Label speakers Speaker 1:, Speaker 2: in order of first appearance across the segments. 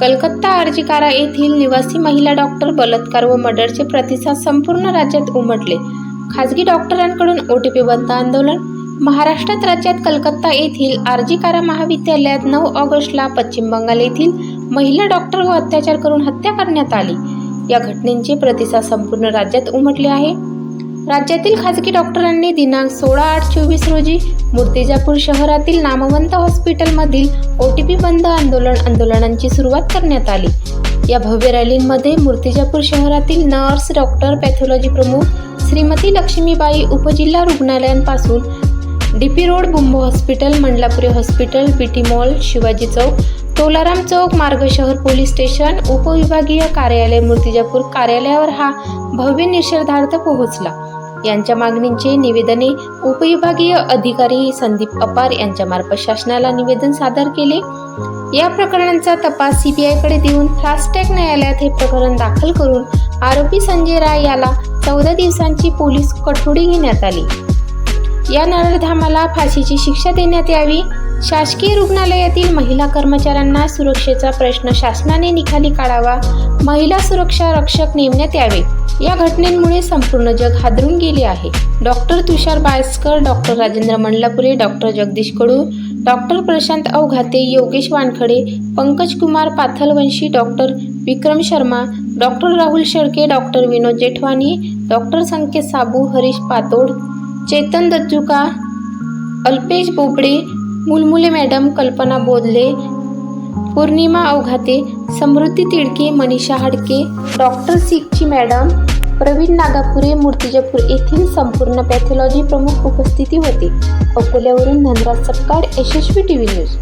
Speaker 1: कलकत्ता अर्जिकारा येथील निवासी महिला डॉक्टर बलात्कार व मर्डरचे प्रतिसाद संपूर्ण राज्यात उमटले. खाजगी डॉक्टरांकडून ओटीपी बंद आंदोलन. महाराष्ट्रात राज्यात कलकत्ता येथील आर्जिकारा महाविद्यालयात नऊ ऑगस्टला पश्चिम बंगाल येथील महिला डॉक्टर व अत्याचार करून हत्या करण्यात आली. या घटनेचे प्रतिसाद संपूर्ण राज्यात उमटले आहे. राज्यातील खाजगी डॉक्टरांनी दिनांक सोळा आठ चोवीस रोजी मूर्तिजापूर शहरातील नामवंत हॉस्पिटलमधील ओ टी पी बंद आंदोलन आंदोलनांची सुरुवात करण्यात आली. या भव्य रॅलींमध्ये मूर्तिजापूर शहरातील नर्स डॉक्टर पॅथॉलॉजी प्रमुख श्रीमती लक्ष्मीबाई उपजिल्हा रुग्णालयांपासून D P road बुंबो hospital Mandlapuri hospital BT mall Shivaji चौक तोलाराम चौक मार्ग शहर पोलीस स्टेशन उपविभागीय कार्यालय मूर्तिजापूर कार्यालयावर हा भव्य निषेधार्थ पोहोचला. यांच्या मागणींचे निवेदने उपविभागीय अधिकारी संदीप अपार यांच्या मार्फत शासनाला निवेदन सादर केले. या प्रकरणांचा तपास सीबीआयकडे देऊन फास्टॅग न्यायालयात हे प्रकरण दाखल करून आरोपी संजय राय याला चौदा दिवसांची पोलीस कठोडी घेण्यात आली. या नरधामाला फाशीची शिक्षा देण्यात यावी शासकीय रुग्णालयातील महिला कर्मचाऱ्यांना सुरक्षेचा प्रश्न शासनाने निकाली काढावा महिला सुरक्षा रक्षक नेमण्यात यावे. या घटनेमुळे संपूर्ण जग हादरून गेले आहे. Doctor Tushar Bayaskar doctor Rajendra Mandlapure doctor Jagdish Kadu doctor Prashant Awaghate Yogesh Wankhade Pankaj Kumar Pathalwanshi doctor Vikram Sharma doctor Rahul Shelke doctor Vinod Jethwani doctor Sanket Sabu Harish Patod Chetan Dajjuka Alpesh Bobde Mulmule madam Kalpana Bodhale Pournima Awaghate Samruddhi Tidke Manisha Hadke doctor Sikchi madam Pravin Nagapure Murtijapur येथील संपूर्ण pathology प्रमुख उपस्थिती होती. अकोल्यावरून Dhanraj Sapkal Yashaswi T V
Speaker 2: news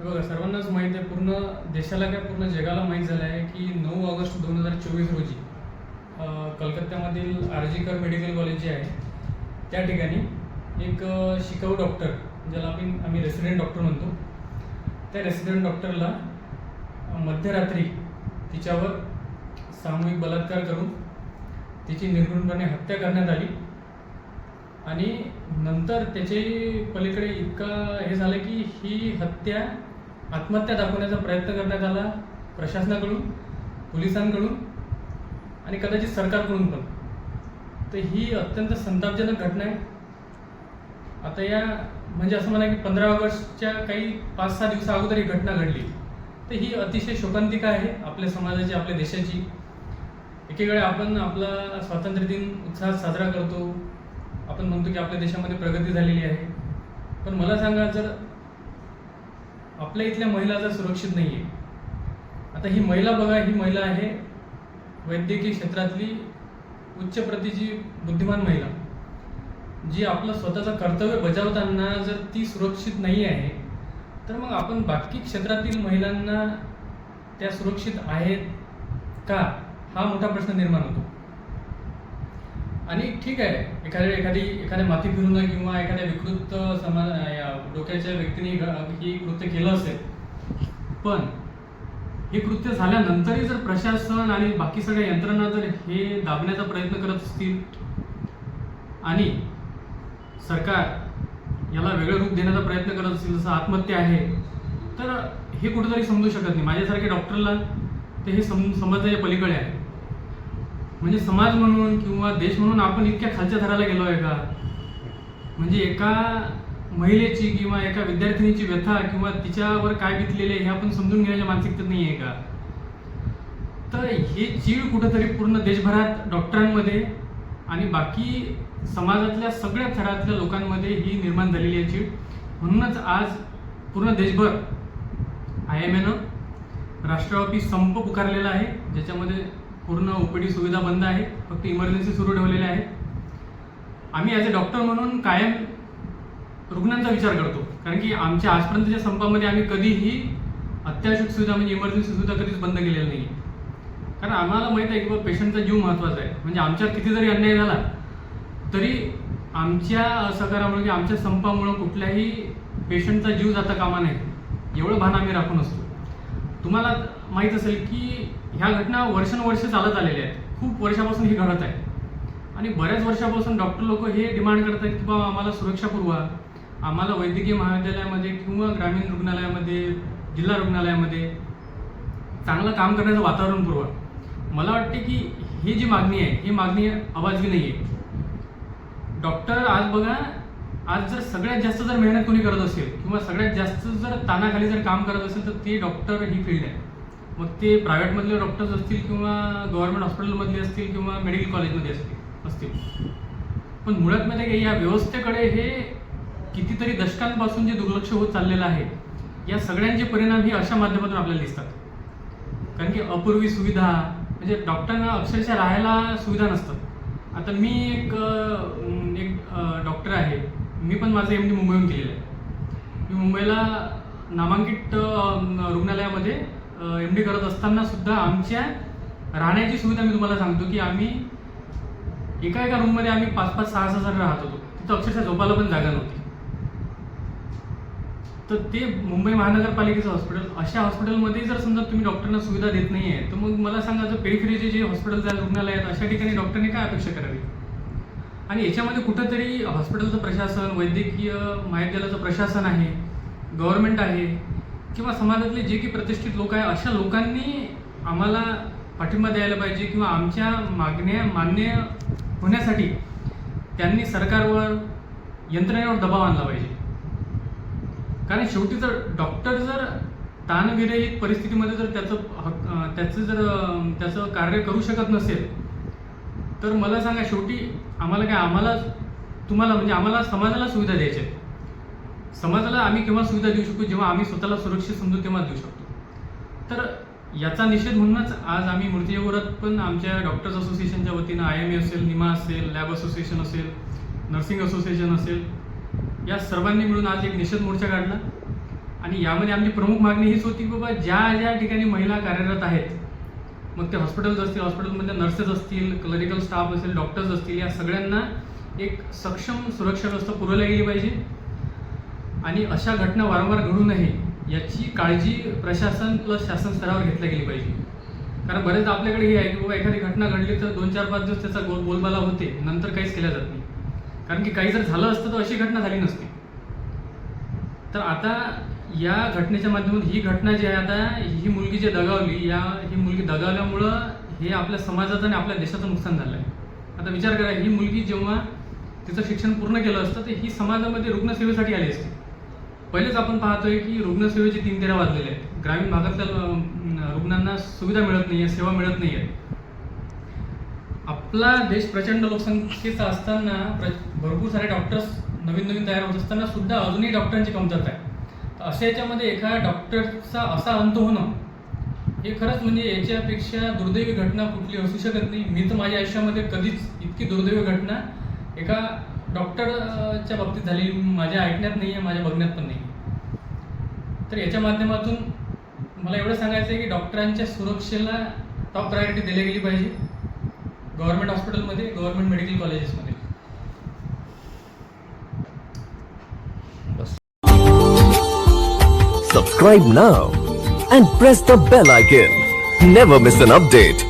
Speaker 2: बघा सर्वांनाच माहीत आहे पूर्ण देशाला काय पूर्ण जगाला माहीत झालं आहे की नऊ ऑगस्ट दोन हजार चोवीस रोजी कलकत्त्यामधील आर्जीकर मेडिकल कॉलेज जे आहे त्या ठिकाणी एक शिकाऊ डॉक्टर ज्याला आपण आम्ही रेसिडेंट डॉक्टर म्हणतो. त्या रेसिडेंट डॉक्टरला मध्यरात्री तिच्यावर सामूहिक बलात्कार करून तिची निर्गुणपणे हत्या करण्यात आली. आणि नंतर त्याचे पलीकडे इतका हे झालं की ही हत्या आत्महत्या दाखवण्याचा प्रयत्न करण्यात आला प्रशासनाकडून पोलिसांकडून आणि कदाचित सरकारकडून पण. तर ही अत्यंत संतापजनक घटना आहे. आता या म्हणजे असं म्हणा की पंधरा ऑगस्टच्या काही पाच सहा दिवसा अगोदर ही घटना घडली. तर ही अतिशय शोकांतिका आहे आपल्या समाजाची आपल्या देशाची. एकीकडे आपण आपला स्वातंत्र्य दिन उत्साहात साजरा करतो. आपण म्हणतो की आपल्या देशामध्ये प्रगती झालेली आहे. पण मला सांगा जर आपल्या इथल्या महिला जर सुरक्षित नाही आहे आता ही महिला बघा ही महिला आहे वैद्यकीय क्षेत्रातली उच्च प्रतीची बुद्धिमान महिला जी आपलं स्वतःचं कर्तव्य बजावताना जर ती सुरक्षित नाही आहे तर मग आपण बाकी क्षेत्रातील महिलांना त्या सुरक्षित आहेत का? हा मोठा प्रश्न निर्माण होतो. आणि ठीक आहे एखाद्या एखादी एखाद्या माती फिरून किंवा एखाद्या विकृत समाज या डोक्याच्या व्यक्तीने ही कृत्य केलं असेल पण हे कृत्य झाल्यानंतरही जर प्रशासन आणि बाकी सगळ्या यंत्रणा जर हे दाबण्याचा प्रयत्न करत असतील आणि सरकार याला वेगळं रूप देण्याचा प्रयत्न करत असतील जसं आत्महत्या आहे तर हे कुठेतरी समजू शकत नाही. माझ्यासारख्या डॉक्टरला ते हे सम समजायच्या पलीकडे आहे. म्हणजे समाज म्हणून किंवा देश म्हणून आपण इतक्या खालच्या थराला गेलो आहे का? म्हणजे एका महिलेची किंवा एका विद्यार्थिनीची व्यथा किंवा तिच्यावर काय बितलेले हे आपण समजून घेण्याच्या मानसिकतेत नाही आहे का? तर हे चीड कुठंतरी पूर्ण देशभरात डॉक्टरांमध्ये आणि बाकी समाजातल्या सगळ्या थरातल्या लोकांमध्ये ही निर्माण झालेली आहे चीड म्हणूनच आज पूर्ण देशभर आय एम एनं राष्ट्रव्यापी संप पुकारलेला आहे ज्याच्यामध्ये पूर्ण ओपीडी सुविधा बंद आहे फक्त इमर्जन्सी सुरू ठेवलेल्या आहे आम्ही ॲज अ डॉक्टर म्हणून कायम रुग्णांचा विचार करतो. कारण की आमच्या आजपर्यंतच्या संपामध्ये आम्ही कधीही अत्यावश्यक सुविधा म्हणजे इमर्जन्सी सुविधा कधीच बंद केलेल्या नाही कारण आम्हाला माहीत आहे की बाबा पेशंटचा जीव महत्त्वाचा आहे. म्हणजे आमच्यावर किती जरी अन्याय झाला तरी आमच्या सहकारामुळे किंवा आमच्या संपामुळं कुठल्याही पेशंटचा जीव जाता कामा नाही एवढं भान आम्ही राखून असतो. तुम्हाला माहीत असेल की ह्या घटना वर्षानुवर्ष चालत आलेल्या आहेत. खूप वर्षापासून ही घडत आहे. आणि बऱ्याच वर्षापासून डॉक्टर लोक हे डिमांड करत आहेत की बाबा आम्हाला सुरक्षा पुरवा. आम्हाला वैद्यकीय महाविद्यालयामध्ये किंवा ग्रामीण रुग्णालयामध्ये जिल्हा रुग्णालयामध्ये चांगलं काम करण्याचं वातावरण पुरवा मला वाटते की ही जी मागणी आहे ही मागणी अवाजवी नाही आहे डॉक्टर आज बघा आज जर सगळ्यात जास्त जर मेहनत कोणी करत असेल किंवा सगळ्यात जास्त जर तानाखाली जर काम करत असेल तर ते डॉक्टर ही फील्ड आहे. मग ते प्रायव्हेटमधले डॉक्टर्स असतील किंवा गव्हर्नमेंट हॉस्पिटलमधले असतील किंवा मेडिकल कॉलेजमध्ये असतील असतील. पण मुळात माहिती आहे की या व्यवस्थेकडे हे कितीतरी दशकांपासून जे दुर्लक्ष होत चाललेलं आहे या सगळ्यांचे परिणाम हे अशा माध्यमातून आपल्याला दिसतात. कारण की अपूर्वी सुविधा म्हणजे डॉक्टरांना अक्षरशः राहायला सुविधा नसतात. आता मी एक एक डॉक्टर आहे. मी पण माझं एम डी मुंबईहून केलेलं आहे. मी मुंबईला नामांकित रुग्णालयामध्ये एम डी करत असताना सुद्धा आमच्या राहण्याची सुविधा मी तुम्हाला सांगतो की आम्ही एका एका रूममध्ये आम्ही पाच पाच सहा सहा जण राहत होतो. तिथं अक्षरशः झोपायला पण जागा नव्हती. तर ते मुंबई महानगरपालिकेचं हॉस्पिटल अशा हॉस्पिटलमध्ये जर समजा तुम्ही डॉक्टरांना सुविधा देत नाही आहे तर मग मला सांगा जर पेरिफेरीचे जे हॉस्पिटल आहेत रुग्णालय आहेत अशा ठिकाणी डॉक्टरने काय अपेक्षा करावी? आणि याच्यामध्ये कुठंतरी हॉस्पिटलचं प्रशासन वैद्यकीय महाविद्यालयाचं प्रशासन आहे गव्हर्नमेंट आहे किंवा समाजातले जे काही प्रतिष्ठित लोक आहे अशा लोकांनी आम्हाला पाठिंबा द्यायला पाहिजे किंवा आमच्या मागण्या मान्य होण्यासाठी त्यांनी सरकारवर यंत्रणेवर दबाव आणला पाहिजे. कारण शेवटी जर डॉक्टर जर ताणविरहित परिस्थितीमध्ये जर त्याचं हक त्याचं जर त्याचं कार्य करू शकत नसेल तर मला सांगा शेवटी आम्हाला काय आम्हाला तुम्हाला म्हणजे आम्हाला समाजाला सुविधा द्यायच्या आहेत. समाजाला आम्ही केव्हा सुविधा देऊ शकतो? जेव्हा आम्ही स्वतःला सुरक्षित समजू तेव्हा देऊ शकतो. तर याचा निषेध म्हणूनच आज आम्ही मूर्तिदेवरात पण आमच्या डॉक्टर्स असोसिएशनच्या वतीनं आय एम ए असेल निमा असेल लॅब असोसिएशन असेल नर्सिंग असोसिएशन असेल या सर्वांनी मिळून आज एक निषेध मोर्चा काढला. आणि यामध्ये आमची प्रमुख मागणी हीच होती की बाबा ज्या ज्या ठिकाणी महिला कार्यरत आहेत मग ते हॉस्पिटल्स असतील हॉस्पिटलमध्ये नर्सेस असतील क्लरिकल स्टाफ असेल डॉक्टर्स असतील या सगळ्यांना एक सक्षम सुरक्षा व्यवस्था पुरवल्या गेली पाहिजे. आणि अशा घटना वारंवार घडू नये याची काळजी प्रशासन प्लस शासन स्तरावर घेतल्या गेली पाहिजे. कारण बरेचदा आपल्याकडे हे आहे की बाबा एखादी घटना घडली तर दोन चार पाच दिवस त्याचा गोल बोलबाला होते नंतर काहीच केल्या जात नाही. कारण की काही जर झालं असतं तर अशी घटना झाली नसती. तर आता या घटनेच्या माध्यमातून ही घटना जी आहे आता ही मुलगी जी दगावली या ही मुलगी दगावल्यामुळं हे आपल्या समाजाचं आणि आपल्या देशाचं नुकसान झालं आहे आता विचार करा ही मुलगी जेव्हा तिचं शिक्षण पूर्ण केलं असतं तर ही समाजामध्ये रुग्णसेवेसाठी आली असती. पहिलेच आपण पाहतोय की रुग्णसेवेचे तीन तेरा वाजलेले आहेत. ग्रामीण भागातल्या रुग्णांना सुविधा मिळत नाही आहे सेवा मिळत नाही आहे आपला देश प्रचंड लोकसंख्येचा असताना प्र भरपूर सारे डॉक्टर्स नवीन नवीन तयार होत असताना सुद्धा अजूनही डॉक्टरांची कमतरता आहे. तर अशा याच्यामध्ये एका डॉक्टरचा असा अंत होणं हे खरंच म्हणजे याच्यापेक्षा दुर्दैवी घटना कुठली असू शकत नाही. मी तर माझ्या आयुष्यामध्ये कधीच इतकी दुर्दैवी घटना एका डॉक्टरच्या बाबतीत झाली. माझ्या ऐकण्यात नाही आहे माझ्या बघण्यात पण नाही तर याच्या माध्यमातून मला एवढं सांगायचं आहे की डॉक्टरांच्या सुरक्षेला टॉप प्रायोरिटी दिली गेली पाहिजे. गव्हर्नमेंट हॉस्पिटलमध्ये गव्हर्नमेंट मेडिकल कॉलेजेसमध्ये
Speaker 3: Subscribe now and press the bell icon. Never miss an update.